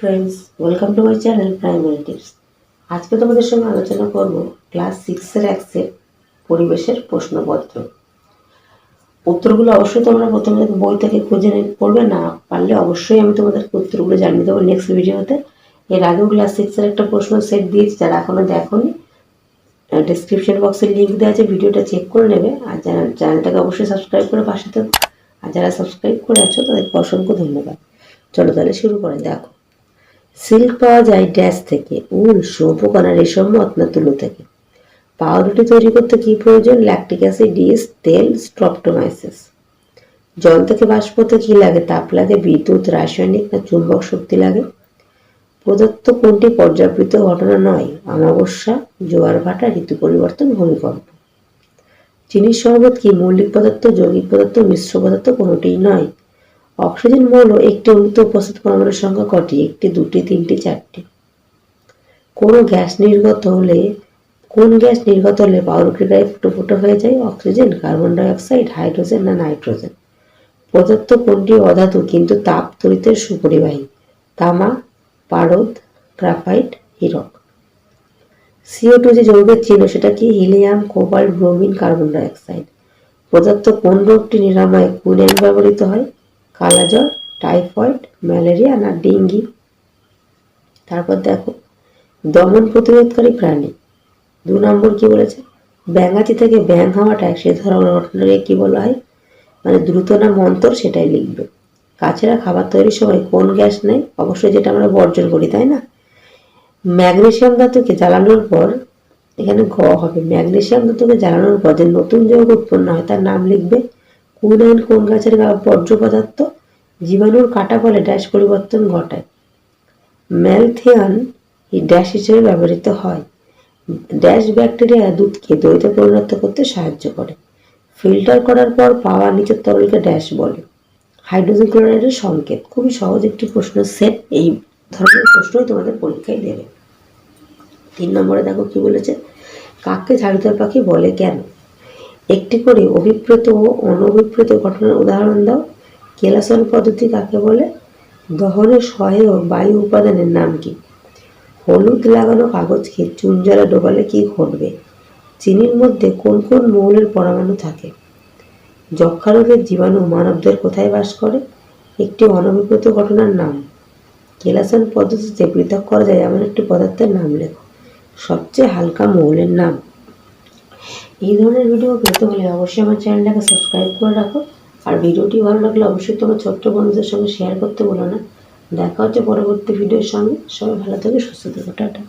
Friends welcome to my channel primary tips আজকে তোমাদের সঙ্গে আলোচনা করব ক্লাস সিক্সের অ্যাক্সের পরিবেশের প্রশ্নপত্র। উত্তরগুলো অবশ্যই তোমরা প্রথমে বই থেকে খুঁজে পড়বে, না পারলে অবশ্যই আমি তোমাদের উত্তরগুলো জানিয়ে দেবো নেক্সট ভিডিওতে এর আগেও ক্লাস সিক্সের একটা প্রশ্ন সেট দিয়েছি, যারা এখনও দেখোনি ডিসক্রিপশন বক্সে লিঙ্ক দেওয়া আছে ভিডিওটা চেক করে নেবে। আর যারা চ্যানেলটাকে অবশ্যই সাবস্ক্রাইব করে পাশে থাকো। আর যারা সাবস্ক্রাইব করে আছো, তাদেরকে অসংখ্য ধন্যবাদ। চলো তাহলে শুরু করে দেখো সিল্ক পাওয়া যায় ড্যাশ থেকে, উল শুঁপোকানা রেশম মতনা তুলো থেকে। পাউরুটি তৈরি করতে কি প্রয়োজন? ল্যাকটিক অ্যাসিড ডিস তেল, স্ট্রপটোমাইসিস। জল থেকে বাষ্প হতে কি লাগে? তাপ লাগে, বিদ্যুৎ, রাসায়নিক না চুম্বক শক্তি লাগে? প্রদত্ত কোনটি পর্যাবৃত ঘটনা নয়? অমাবস্যা, জোয়ার ভাটা, ঋতু পরিবর্তন, ভূমিকম্প। চিনির শরবত কি মৌলিক পদার্থ, যৌগিক পদার্থ, মিশ্র পদার্থ কোনোটিই নয়? অক্সিজেন মৌল একটি অণুতে উপস্থিত পরমাণুর সংখ্যা কটি? একটি, দুটি, তিনটি, চারটি। কোনো গ্যাস নির্গত হলে, কোন গ্যাস নির্গত হলে পাউরুটির গায়ে ফুটো ফুটো হয়ে যায়? Oxygen, carbon die oxide hydrogen না নাইট্রোজেন? পদার্থ কোনটি? অধাতু, কিন্তু তাপ তড়িতের সুপরিবাহী। তামা, পারদ, গ্রাফাইট, হিরক। সিও টু যে যৌগের চিহ্ন, সেটা কি? Helium, cobalt, bromine, carbon die অক্সাইড পদার্থ কোন রোগটি নিরাময়ে কুইনাইন ব্যবহৃত হয়? কালাজ্বর টাইফয়েড, ম্যালেরিয়া না ডেঙ্গি? তারপর দেখো, দমন প্রতিরোধকারী প্রাণী। দু নম্বর কি বলেছে? ব্যাঙাতি থেকে ব্যাং হওয়াটা সে ধরনের ঘটনাকে কি বলা হয়? মানে দ্রুত না মন্তর সেটাই লিখবে। কাছেরা খাবার তৈরির সময় কোন গ্যাস নেয়? অবশ্যই যেটা আমরা বর্জন করি, তাই না? ম্যাগনেশিয়াম ধাতুকে জ্বালানোর পর, এখানে গ হবে। ম্যাগনেশিয়াম ধাতুকে জ্বালানোর পর যে নতুন যৌগ উৎপন্ন হয়, তার নাম লিখবে কুনাইন কোন গাছের বর্জ্য পদার্থ? জীবাণুর কাটা ফলে ড্যাশ পরিবর্তন ঘটায়। ম্যালথিয়ান এই ড্যাশ হিসেবে ব্যবহৃত হয়। ড্যাশ ব্যাকটেরিয়া দুধকে দইতে পরিণত করতে সাহায্য করে। ফিল্টার করার পর পাওয়া নিচের তরলকে ড্যাশ বলে। হাইড্রোজেন ক্লোরাইডের সংকেত। খুবই সহজ একটি প্রশ্ন সেট। এই ধরনের প্রশ্নই তোমাদের পরীক্ষায় দেবে। তিন নম্বরে দেখো কি বলেছে? কাককে ঝাড়ুদার পাখি বলে কেন? একটি করে অভিপ্রেত ও অনভিপ্রেত ঘটনার উদাহরণ দাও। কেলাসন পদ্ধতি কাকে বলে? দহনের সহায়ক বায়ু উপাদানের নাম কি? হলুদ লাগানো কাগজকে চুন জ্বালা ডোবালে কি ঘটবে? চিনির মধ্যে কোন কোন মৌলের পরমাণু থাকে? যক্ষা রোগের জীবাণু মানবদের কোথায় বাস করে? একটি অনভিপ্রেত ঘটনার নাম। কেলাসন পদ্ধতিতে পৃথক করা যায় এমন একটি পদার্থের নাম লেখো। সবচেয়ে হালকা মৌলের নাম। এই ধরনের ভিডিও পেতে হলে অবশ্যই আমার চ্যানেলটাকে সাবস্ক্রাইব করে রাখো। আর ভিডিওটি ভালো লাগলে অবশ্যই তোমার ছোট্ট বন্ধুদের সঙ্গে শেয়ার করতে বলো না। দেখা হচ্ছে পরবর্তী ভিডিওর সঙ্গে। সবাই ভালো থেকে, সুস্থ থেকো। টাটা।